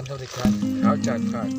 นการเข้าในการขาวจัดขาด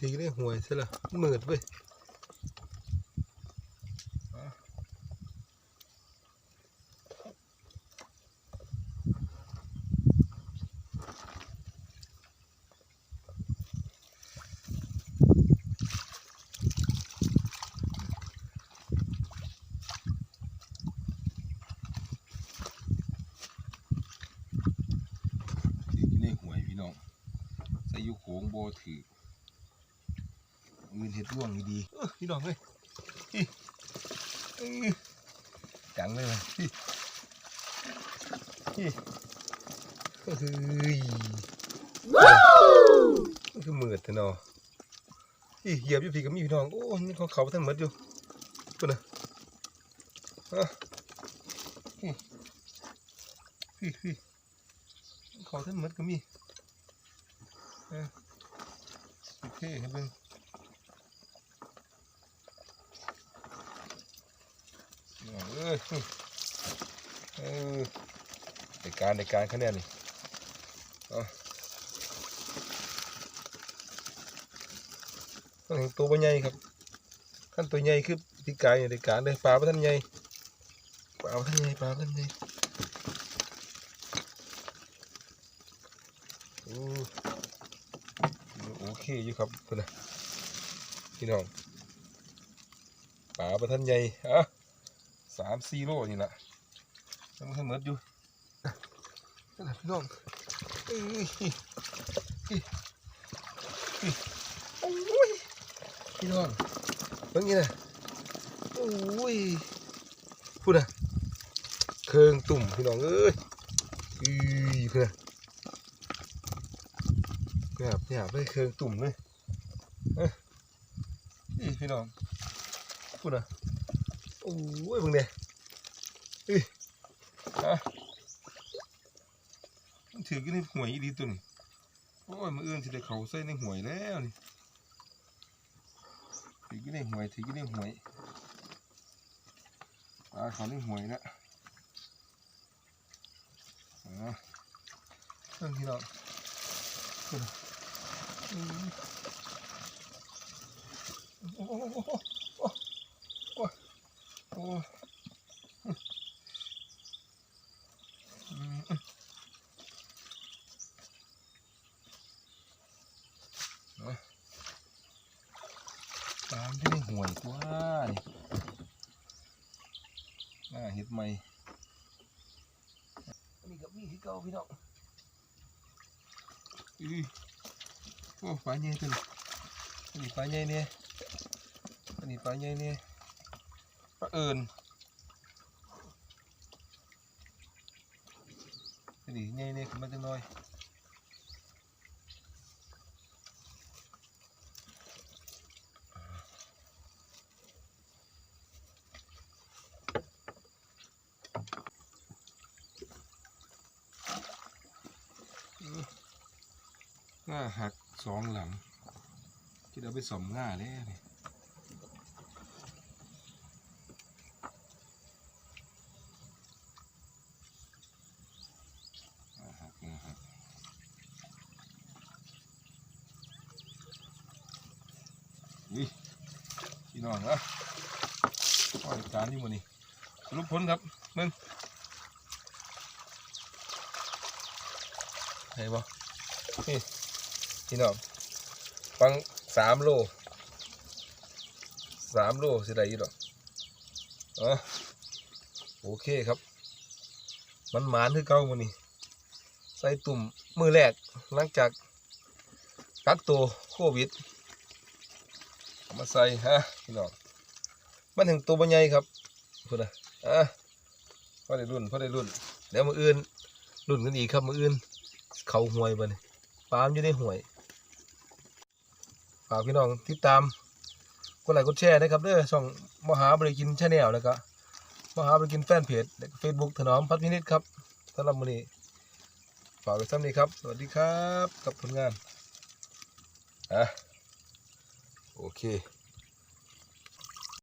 ถือเรื่องหวยใช่หรอมันมืดเว้ยถือกินได้หวยพี่น้องใส่อยูโขงโบถือ มือเห็ดร่วงดีๆพี่น้องเอ้ยจังเลยว่ะอิอิเฮ้ยมันคือมืดแต่นอิเหยียบอยู่พี่กับมีพี่น้อง โอ้ยนี่ของเขาทั้งหมดอยู่ปุ่นนะอะพี่พี่เขาทั้งหมดก็มีเออโอเคให้เบิ่ง เอาเอ้ยเออในการในการคะแนนนี่ต้องเห็นตัวบ่ใหญ่ครับขั้นตัวใหญ่คือปีกายในการเลยปลาบ่ทันใหญ่ปลาบ่ทันใหญ่ปลาบ่ทันใหญ่โอ้โอเคอยู่ครับเพื่อนะพี่น้องปลาบ่ทันใหญ่อะ สามสี่โลนี่แหละยังไม่ทันหมดอยู่นั่นแหละพี่น้องอุ้ยเอ้ยโอ้ยพี่น้องเบิ่งนี่นะโอ้ยพูดนะเครื่องตุ่มพี่น้องเอ้ยอือเพื่อนหยบหยบเลยเครื่องตุ่มเลยเอ้ยพี่น้องพูดนะ โอ้ยเบิ่งเนี่ยเอ้ยอะมันถือกันในหวยดีตัวนี้โอ้ยมืออื่นสิได้เขาใส่ในหวยแล้วนี่ถือกี่ได้หวยถือกี่ได้หวยปลาเขาได้หวยแล้วอ๋อเรื่องที่เราอืมโอ้โหโอ้โหโอ้โหโอ้โห อืมเอาตามที่ได้ห่วยกว่านี่น่าเห็ดใหม่อันนี้กับมีที่เก่าพี่น้องอือโอ้ปลาใหญ่ตัวนี้อันนี้ปลาใหญ่เนี่ยอันนี้ปลาใหญ่เนี่ยปลาเอิญ cái gì nhây lên cũng mất tương đôi ngã hạt สองหลังที่เราไปสมง่าแล้วนี่ อุ้ยพี่น้องนะปล่อยการอยู่มันนี่สรุปผลครับมึงเห็นปะนี่พี่น้องฟังสามโลสามโลสิได้ยี่ดอกอะโอเคครับ มันหมานคือเก่ามันนี่ใส่ตุ่มมือแรกหลังจากกักตัวโควิด มาใส่ฮะพี่น้องมันถึงตัวบใหญ่ครับพุ่นะอะพอได้รุ่นพอได้รุ่นเดี๋ยวมืออื่นรุ่นกันอีกครับมืออื่น เขาห่วยบ่นี่ปลามอยู่ในห่วยฝากพี่น้องติดตามกดไลค์กดแชร์นะครับเด้อช่องมหาบริกินชาแนลแล้วก็มหาบริกินแฟนเพจและเฟซบุ๊กถนอมพัฒนินิตครับสำหรับวันนี้ฝากไว้ซ้ำนี้ครับ สวัสดีครับ กับผลงานอะ โอเค